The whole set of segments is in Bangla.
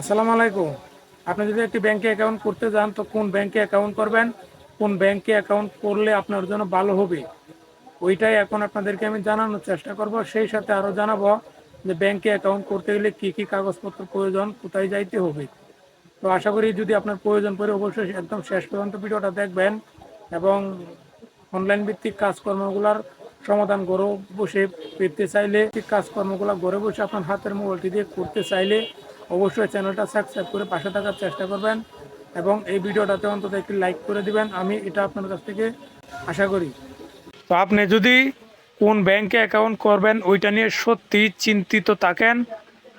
আসসালামু আলাইকুম। আপনি যদি একটি ব্যাংকে অ্যাকাউন্ট করতে যান, তো কোন ব্যাংকে অ্যাকাউন্ট করবেন? কোন ব্যাংকে অ্যাকাউন্ট করলে আপনার জন্য ভালো হবে? ওইটাই এখন আপনাদেরকে আমি জানানোর চেষ্টা করব। সেই সাথে আরও জানাব যে ব্যাংকে অ্যাকাউন্ট করতে গেলে কি কি কাগজপত্র প্রয়োজন, কোথায় যাইতে হবে? তো আশা করি যদি আপনার প্রয়োজন পড়ে, অবশ্যই একদম শেষ পর্যন্ত ভিডিওটা দেখবেন এবং অনলাইন ভিত্তিক কাজকর্মগুলোর সমাধান ঘরে বসে পেতে চাইলে, কাজকর্মগুলো ঘরে বসে আপনার হাতের মোবাইলটি দিয়ে করতে চাইলে অবশ্যই চ্যানেলটা সাবস্ক্রাইব করে পাশে থাকার চেষ্টা করবেন এবং এই ভিডিওটাতে অন্তত একটি লাইক করে দিবেন। আমি এটা আপনার কাছ থেকে আশা করি। তো আপনি যদি কোন ব্যাংকে অ্যাকাউন্ট করবেন, ওইটা নিয়ে সত্যি চিন্তিত থাকেন,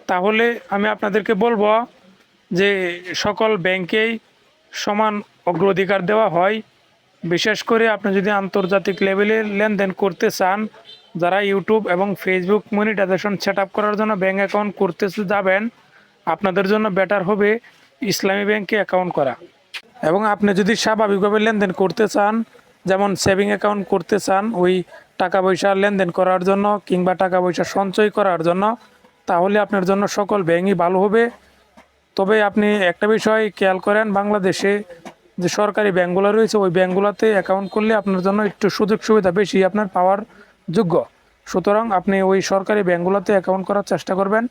তাহলে আমি আপনাদেরকে বলব যে সকল ব্যাংকেই সমান অগ্রাধিকার দেওয়া হয়। বিশেষ করে আপনি যদি আন্তর্জাতিক লেভেলে লেনদেন করতে চান, যারা ইউটিউব এবং ফেসবুক মনিটাইজেশন সেট করার জন্য ব্যাঙ্ক অ্যাকাউন্ট করতে যাবেন আপনাদের জন্য বেটার হবে ইসলামী ব্যাংকে অ্যাকাউন্ট করা। এবং আপনি যদি স্বাভাবিকভাবে লেনদেন করতে চান, যেমন সেভিং অ্যাকাউন্ট করতে চান, ওই টাকা পয়সা লেনদেন করার জন্য কিংবা টাকা পয়সা সঞ্চয় করার জন্য, তাহলে আপনার জন্য সকল ব্যাংকই ভালো হবে। তবে আপনি একটা বিষয় খেয়াল করেন, বাংলাদেশে যে সরকারি ব্যাঙ্কগুলো রয়েছে, ওই ব্যাঙ্কগুলোতে অ্যাকাউন্ট করলে আপনার জন্য একটু সুযোগ সুবিধা বেশি আপনার পাওয়ার যোগ্য। সুতরাং আপনি ওই সরকারি ব্যাঙ্কগুলোতে অ্যাকাউন্ট করার চেষ্টা করবেন।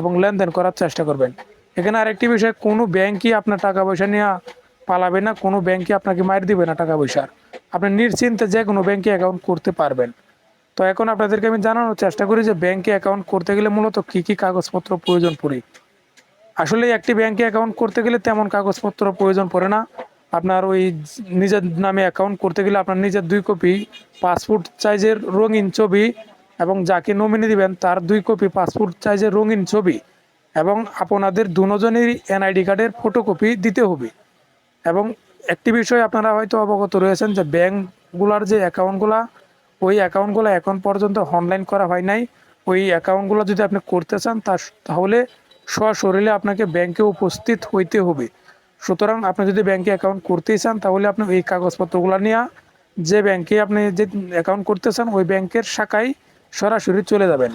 এবং লেনদেন করার চেষ্টা করবেন। এখানে আরেকটি বিষয়, কোনো ব্যাংকই আপনার টাকা পয়সা নিয়ে পালাবে না, কোনো ব্যাংকই আপনাকে মার দিবে না টাকা পয়সার আপনি নিশ্চিন্তে যে কোনো ব্যাংকে অ্যাকাউন্ট করতে পারবেন। তো এখন আপনাদেরকে আমি জানানোর চেষ্টা করি যে ব্যাংকে অ্যাকাউন্ট করতে গেলে মূলত কী কী কাগজপত্র প্রয়োজন পড়ে। আসলে একটি ব্যাংকে অ্যাকাউন্ট করতে গেলে তেমন কাগজপত্র প্রয়োজন পড়ে না। আপনার ওই নিজের নামে অ্যাকাউন্ট করতে গেলে আপনার নিজের দুই কপি পাসপোর্ট সাইজের রঙিন ছবি এবং যাকে নমিনি দিবেন, তার দুই কপি পাসপোর্ট সাইজের রঙিন ছবি এবং আপনাদের দুজনেরই এনআইডি কার্ডের ফটোকপি দিতে হবে। এবং একটি বিষয় আপনারা হয়তো অবগত রয়েছেন যে ব্যাংকগুলার যে অ্যাকাউন্টগুলা, ওই অ্যাকাউন্টগুলো এখন পর্যন্ত অনলাইন করা হয় নাই। ওই অ্যাকাউন্টগুলো যদি আপনি করতে চান, তা তাহলে সশরীরে আপনাকে ব্যাংকে উপস্থিত হইতে হবে। সুতরাং আপনি যদি ব্যাংকে অ্যাকাউন্ট করতেই চান, তাহলে আপনি এই কাগজপত্রগুলো নিয়ে, যে ব্যাংকে আপনি যে অ্যাকাউন্ট করতে চান, ওই ব্যাংকের শাখায় সরাসরি চলে যাবেন।